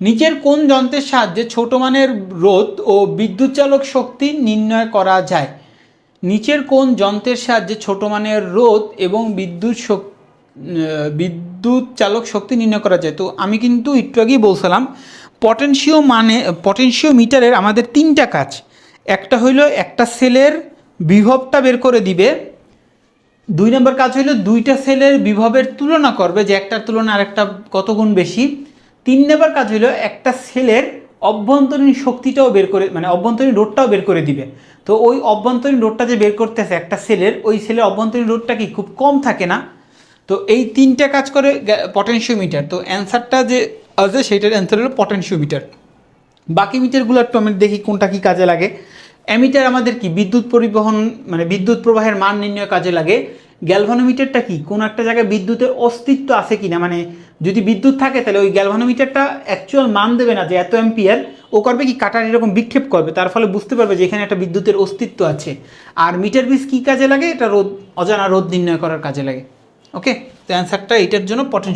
নিচের কোন যন্ত্রের সাহায্যে ছোট মানের রোধ ও বিদ্যুৎ চালক শক্তি নির্ণয় করা যায়? নিচের কোন যন্ত্রের সাহায্যে ছোট মানের রোধ এবং বিদ্যুৎ বিদ্যুৎ চালক শক্তি নির্ণয় করা যায়? তো আমি কিন্তু একটু আগেই বলছিলাম পটেনশিও মানে পটেনশিও মিটারের আমাদের তিনটা কাজ। একটা হইল একটা সেলের বিভবটা বের করে দিবে। দুই নম্বর কাজ হলো দুইটা সেলের বিভবের তুলনা করবে, যে একটার তুলনা আরেকটা কত গুণ বেশি? তিন নম্বর কাজ হলো একটা সেলের অভ্যন্তরীণ শক্তিটাও বের করে মানে অভ্যন্তরীণ রোডটাও বের করে দিবে। তো ওই অভ্যন্তরীণ রোডটা যে বের করতেছে একটা সেলের, ওই সেলের অভ্যন্তরীণ রোডটা কি খুব কম থাকে না? তো এই তিনটা কাজ করে পটেনশিওমিটার তো অ্যান্সারটা যে আছে সেইটার অ্যান্সার হলো পটেনশিওমিটার বাকি মিটারগুলো একটু আমি দেখি কোনটা কি কাজে লাগে। অ্যামিটার আমাদের কি? বিদ্যুৎ পরিবহন মানে বিদ্যুৎ প্রবাহের মান নির্ণয় কাজে লাগে। গ্যালভানোমিটারটা কি? কোন একটা জায়গায় বিদ্যুতের অস্তিত্ব আছে কিনা? মানে যদি বিদ্যুৎ থাকে, তাহলে ওই গ্যালভানোমিটারটা অ্যাকচুয়াল মান দেবে না যে এত অ্যাম্পিয়ার ও করবে কি কাটার এরকম বিক্ষেপ করবে? তার ফলে বুঝতে পারবে যে এখানে একটা বিদ্যুতের অস্তিত্ব আছে। আর মিটার বিস কী কাজে লাগে? এটা রোদ অজানা রোদ নির্ণয় করার কাজে লাগে। ওকে তো অ্যান্সারটা এটার জন্য পটেনশিয়াল